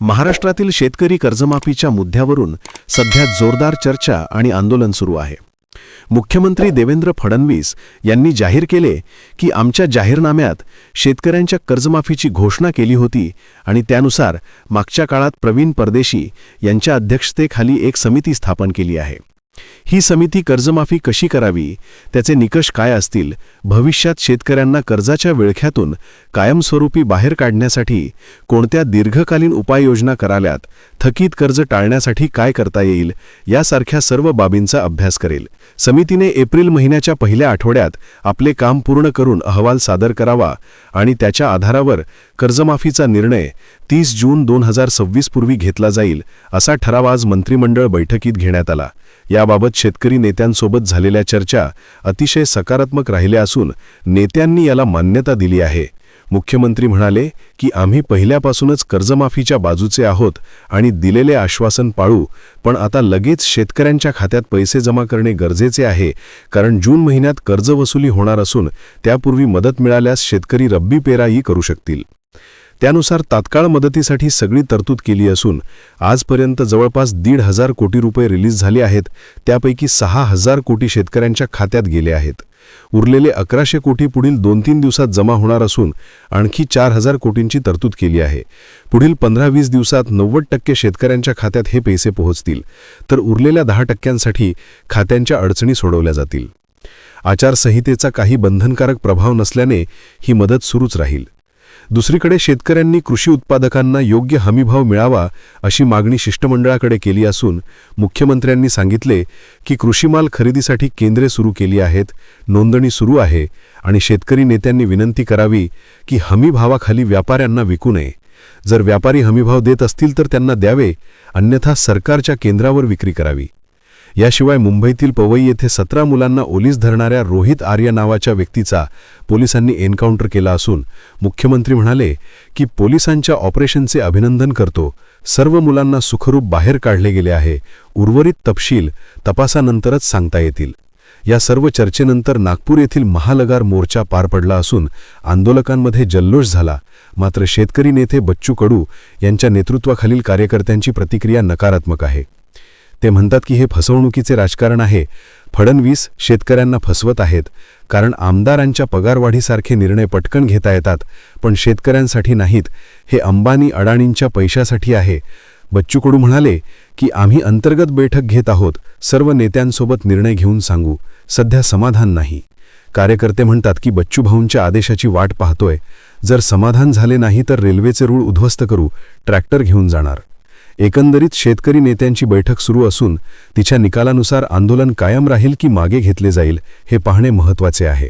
महाराष्ट्रातील शेतकरी कर्जमाफीच्या मुद्द्यावरून सध्या जोरदार चर्चा आणि आंदोलन सुरू आहे. मुख्यमंत्री देवेंद्र फडणवीस यांनी जाहीर केले की आमच्या जाहीरनाम्यात शेतकऱ्यांच्या कर्जमाफीची घोषणा केली होती आणि त्यानुसार मागच्या काळात प्रवीण परदेशी यांच्या अध्यक्षतेखाली एक समिती स्थापन केली आहे. ही समिती कर्जमाफी कशी करावी? त्याचे निकष काय असतील? भविष्यात शेतकऱ्यांना कर्जाच्या विळख्यातून कायमस्वरूपी बाहेर काढण्यासाठी कोणत्या दीर्घकालीन उपाययोजना कराव्यात? थकीत कर्ज टाळण्यासाठी काय करता येईल यासारख्या सर्व बाबींचा अभ्यास करेल. समितीने एप्रिल महिन्याच्या पहिल्या आठवड्यात आपले काम पूर्ण करून अहवाल सादर करावा आणि त्याच्या आधारावर कर्जमाफीचा निर्णय तीस जून दोन हजार सव्वीस पूर्वी घेतला जाईल असा ठराव आज मंत्रिमंडळ बैठकीत घेण्यात आला. याबाबत शेतकरी नेत्यांसोबत झालेल्या चर्चा अतिशय सकारात्मक राहिल्या असून नेत्यांनी याला मान्यता दिली आहे. मुख्यमंत्री म्हणाले की आम्ही पहिल्यापासूनच कर्जमाफीच्या बाजूचे आहोत आणि दिलेले आश्वासन पाळू पण आता लगेच शेतकऱ्यांच्या खात्यात पैसे जमा करणे गरजेचे आहे कारण जून महिन्यात कर्जवसुली होणार असून त्यापूर्वी मदत मिळाल्यास शेतकरी रब्बी पेराही करू शकतील. त्यानुसार तात्काळ मदतीसाठी सगळी तरतूद केली असून आजपर्यंत जवळपास दीड हजार कोटी रुपये रिलीज झाले आहेत त्यापैकी सहा हजार कोटी शेतकऱ्यांच्या खात्यात गेले आहेत. उरलेले अकराशे कोटी पुढील दोन तीन दिवसात जमा होणार असून आणखी चार हजार कोटींची तरतूद केली आहे. पुढील पंधरा वीस दिवसात नव्वद टक्के शेतकऱ्यांच्या खात्यात हे पैसे पोहोचतील. तर उरलेल्या दहा टक्क्यांसाठी खात्यांच्या अडचणी सोडवल्या जातील. आचारसंहितेचा काही बंधनकारक प्रभाव नसल्याने ही मदत सुरूच राहील. दुसरीकडे शेतकऱ्यांनी कृषी उत्पादकांना योग्य हमीभाव मिळावा अशी मागणी शिष्टमंडळाकडे केली असून मुख्यमंत्र्यांनी सांगितले की कृषीमाल खरेदीसाठी केंद्रे सुरू केली आहेत नोंदणी सुरू आहे आणि शेतकरी नेत्यांनी विनंती करावी की हमीभावाखाली व्यापाऱ्यांना विकू नये. जर व्यापारी हमीभाव देत असतील तर त्यांना द्यावे अन्यथा सरकारच्या केंद्रावर विक्री करावी. याशिवाय मुंबईतील पवई येथे सतरा मुलांना ओलीस धरणाऱ्या रोहित आर्य नावाच्या व्यक्तीचा पोलिसांनी एन्काउंटर केला असून मुख्यमंत्री म्हणाले की पोलिसांच्या ऑपरेशनचे अभिनंदन करतो. सर्व मुलांना सुखरूप बाहेर काढले गेले आहे. उर्वरित तपशील तपासानंतरच सांगता येतील. या सर्व चर्चेनंतर नागपूर येथील महालगार मोर्चा पार पडला असून आंदोलकांमध्ये जल्लोष झाला. मात्र शेतकरी नेते बच्चू कडू यांच्या नेतृत्वाखालील कार्यकर्त्यांची प्रतिक्रिया नकारात्मक आहे. ते म्हणतात की हे फसवणुकीचे राजकारण आहे. फडणवीस शेतकऱ्यांना फसवत आहेत. कारण आमदारांच्या पगारवाढीसारखे निर्णय पटकन घेता येतात. पण शेतकऱ्यांसाठी नाहीत. हे अंबानी अडाणींच्या पैशासाठी आहे. बच्चू कडू म्हणाले की आम्ही अंतर्गत बैठक घेत आहोत. सर्व नेत्यांसोबत निर्णय घेऊन सांगू. सध्या समाधान नाही. कार्यकर्ते म्हणतात की बच्चू भाऊंच्या आदेशाची वाट पाहतोय. जर समाधान झाले नाही तर रेल्वेचे रूळ उद्ध्वस्त करू. ट्रॅक्टर घेऊन जाणार. एकंदरीत शेतकरी नेत्यांची बैठक सुरू असून तिच्या निकालानुसार आंदोलन कायम राहील की मागे घेतले जाईल हे पाहणे महत्त्वाचे आहे.